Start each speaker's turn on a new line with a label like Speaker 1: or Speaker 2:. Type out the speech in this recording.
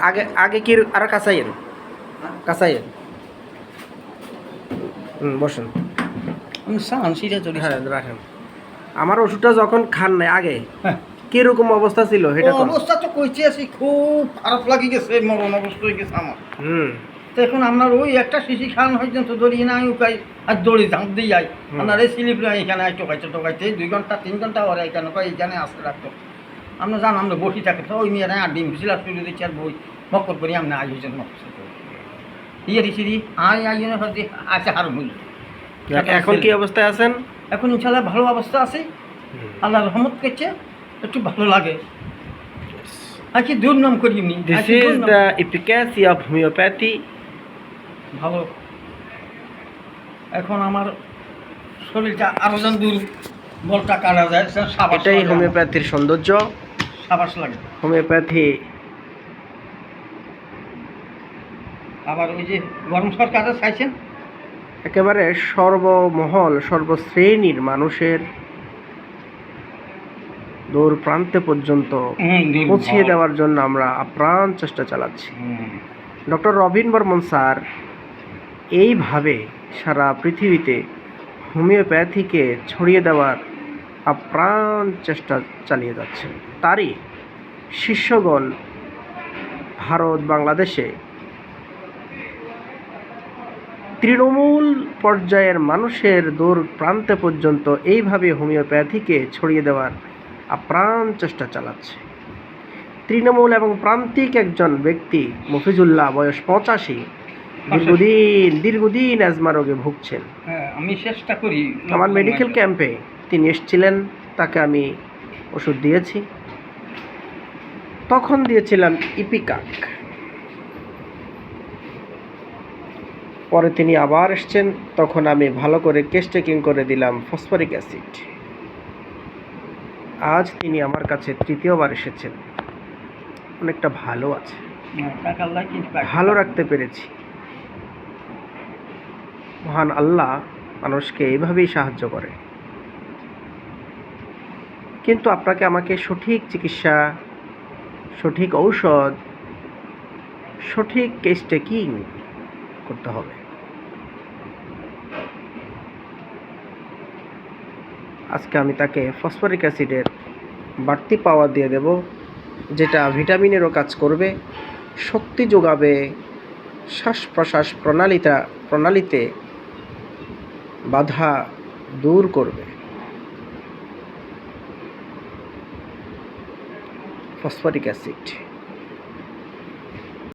Speaker 1: আগে আগে কি আর কাঁচাইয়েন? কাঁচাইয়েন? হুম বসুন। হ্যাঁ রাখেন। আমার ওষুধটা যখন খান নাই আগে
Speaker 2: হ্যাঁ।
Speaker 1: কীরকম অবস্থা ছিল সেটা
Speaker 2: অবস্থা তো কইছে আছি খুব খারাপ লাগি গেছে মরণ অবস্থা হয়ে গেছে আমার।
Speaker 1: হুম।
Speaker 2: তো এখন আপনার ওই একটা শিশি খান পর্যন্ত ধরি না আমি উকাই আর দড়ি ঝাঁপ দিয়ে যাই। আপনার এই স্লিপ এখানে টোকাইতে টোকাইতে দুই ঘণ্টা তিন ঘণ্টা ওরা এখানে এখানে আসতে রাখতো আমরা জান আমরা বসি থাকে। ওই মেয়েরা আর ডিম ছিল শুরু দিচ্ছি আর বই মক্কর করি আমরা আই হয়েছেন ইয়ে দিছি আই আই জন্য আছে হার মূল্য
Speaker 1: এখন কি অবস্থায় আছেন?
Speaker 2: এখন ইনশাল্লাহ ভালো অবস্থা আছে। আল্লাহ রহমত করছে একটু ভালো লাগে। আর কি দুর্নাম করি
Speaker 1: this is. The of homeopathy
Speaker 2: ভালো। এখন আমার শরীরটা আরও যেন দূর বলটা কাটা যায়
Speaker 1: এটাই হোমিওপ্যাথির সৌন্দর্য।
Speaker 2: সাবাস লাগে
Speaker 1: হোমিওপ্যাথি।
Speaker 2: আবার ওই যে গরম চাইছেন?
Speaker 1: একেবারে সর্বমহল সর্বশ্রেণীর মানুষের দূর প্রান্তে পর্যন্ত পৌঁছিয়ে দেওয়ার জন্য আমরা আপ্রাণ চেষ্টা চালাচ্ছি। ডক্টর রবিন বর্মন স্যার এইভাবে সারা পৃথিবীতে হোমিওপ্যাথিকে ছড়িয়ে দেওয়ার আপ্রাণ চেষ্টা চালিয়ে যাচ্ছেন তারই শিষ্যগণ ভারত বাংলাদেশে তৃণমূল পর্যায়ের মানুষের দূর প্রান্তে পর্যন্ত এইভাবে হোমিওপ্যাথিকে ছড়িয়ে দেওয়ার আপ্রাণ চেষ্টা চালাচ্ছে। তৃণমূল এবং প্রান্তিক একজন ব্যক্তি মফিজুল্লাহ বয়স পঁচাশি দীর্ঘদিন দীর্ঘদিন অ্যাজমা রোগে ভুগছেন।
Speaker 2: হ্যাঁ আমি চেষ্টা করি।
Speaker 1: আমার মেডিকেল ক্যাম্পে তিনি এসেছিলেন তাকে আমি ওষুধ দিয়েছি। তখন দিয়েছিলাম ইপিকাক। পরে তিনি আবার এসছেন, তখন আমি ভালো করে কেস টেকিং করে দিলাম ফসফরিক অ্যাসিড। আজ তিনি আমার কাছে তৃতীয়বার এসেছেন। অনেকটা ভালো আছে। ভালো রাখতে পেরেছি। মহান আল্লাহ মানুষকে এইভাবেই সাহায্য করে। কিন্তু আপনাকে আমাকে সঠিক চিকিৎসা, সঠিক ঔষধ, সঠিক কেস টেকিং করতে হবে। আজকে আমি তাকে ফসফরিক অ্যাসিডের বাড়তি পাওয়ার দিয়ে দেব, যেটা ভিটামিনেরও কাজ করবে, শক্তি যোগাবে শ্বাস প্রশ্বাস প্রণালীটা, প্রণালীতে বাধা দূর করবে। Phosphoric acid.